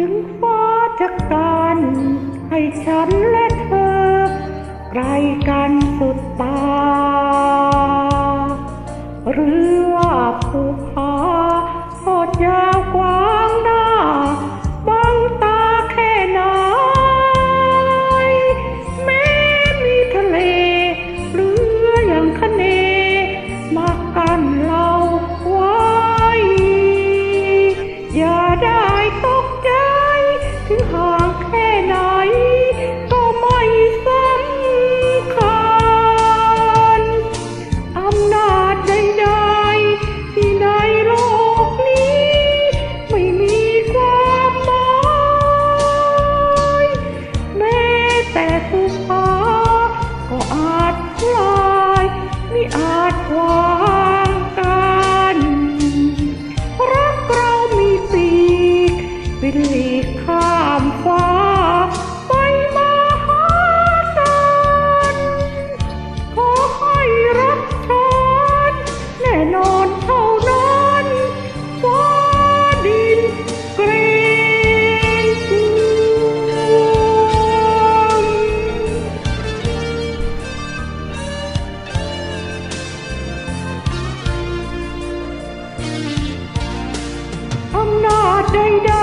ถึงฟ้าจะกันให้ฉันและเธอ ไกลกันสุดตา หรือ day down.